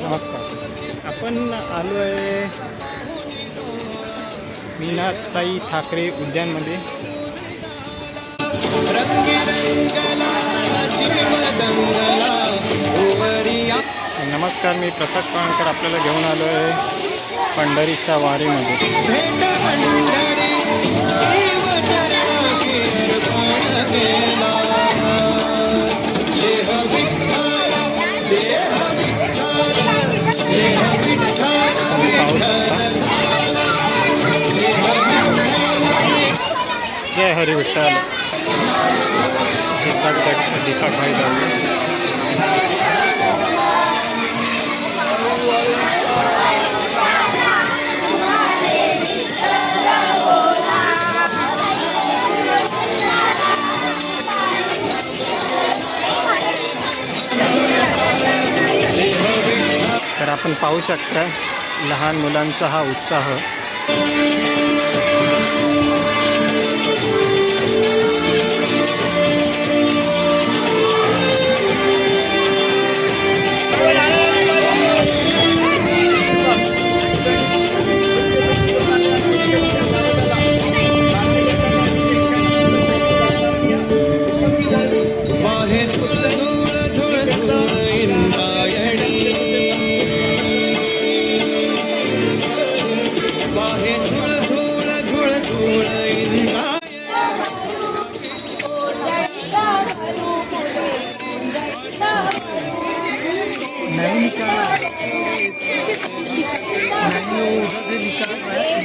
नमस्कार. आपण आलो आहे मीनाताई ठाकरे उद्यानमध्ये. नमस्कार मी प्रसाद पाणकर आपल्याला घेऊन आलो आहे पंढरीच्या वारीमध्ये. हरी विठ्ठल. तर आपण पाहू शकता लहान मुलांचा हा उत्साह. Thank है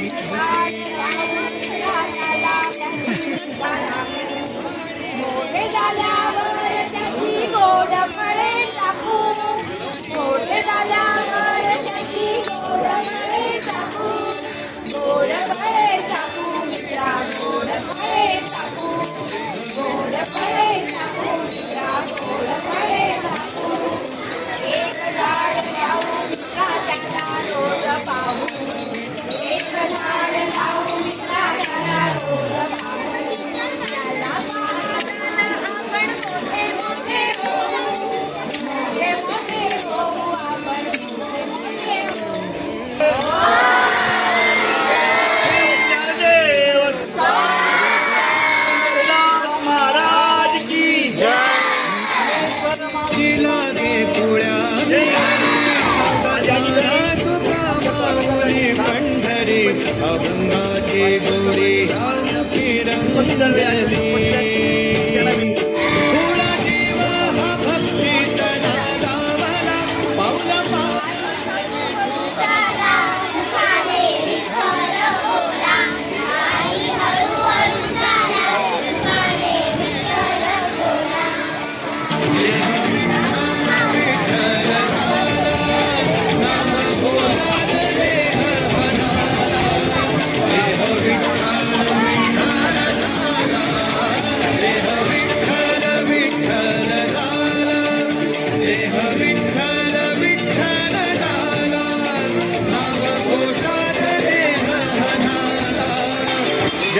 गंगा के गो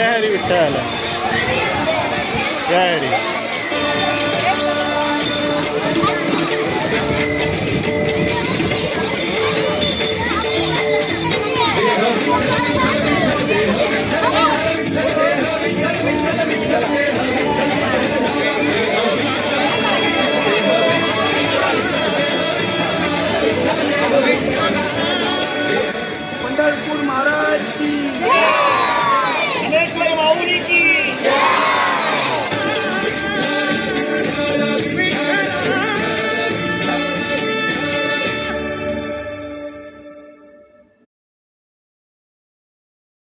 جاري وتالا جاري. Wonderful